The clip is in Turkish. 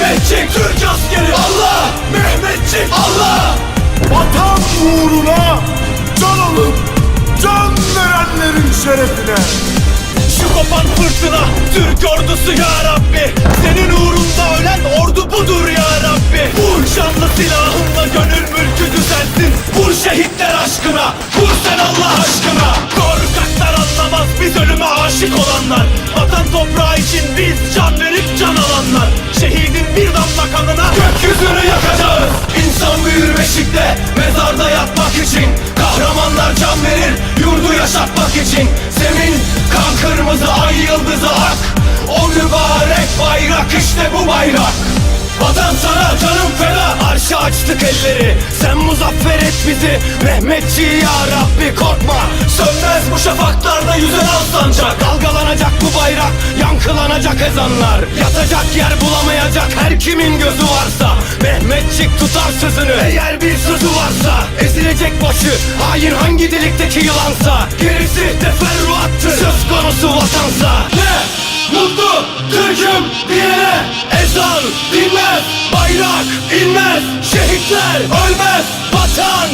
Mehmetçik Türk askeri. Allah! Mehmetçik. Allah! Vatan uğruna can alıp can verenlerin şerefine. Şu kopan fırtına Türk ordusu ya Rabbi. Senin uğrunda ölen ordu budur ya Rabbi. Vur şanlı silahınla gönül mülkü düzelsin. Vur şehitler aşkına. Vur sen Allah aşkına. Korkaklar anlamaz biz ölüme aşık olanlar beşikte Mezarda yatmak için Kahramanlar can verir Yurdu yaşatmak için. Zemin kan kırmızı ay yıldızı ak. O mübarek bayrak işte bu bayrak. Vatan sana canım feda Arşa açtık elleri. Sen muzaffer et bizi Mehmetçi ya Rabbi korkma. Sönmez bu şafaklarda yüzen al sancak Dalgalanacak bu bayrak Yankılanacak ezanlar Yatacak yer bulamayacak her kimin gözü varsa. Mehmetçik tutar sözünü Eğer bir sözü varsa. Ezilecek başı Hain hangi delikteki yılansa. Gerisi teferruattır Söz konusu vatansa. Ne? Mutlu Türk'üm diyene Ezan dinmez Bayrak inmez Şehitler ölmez Vatan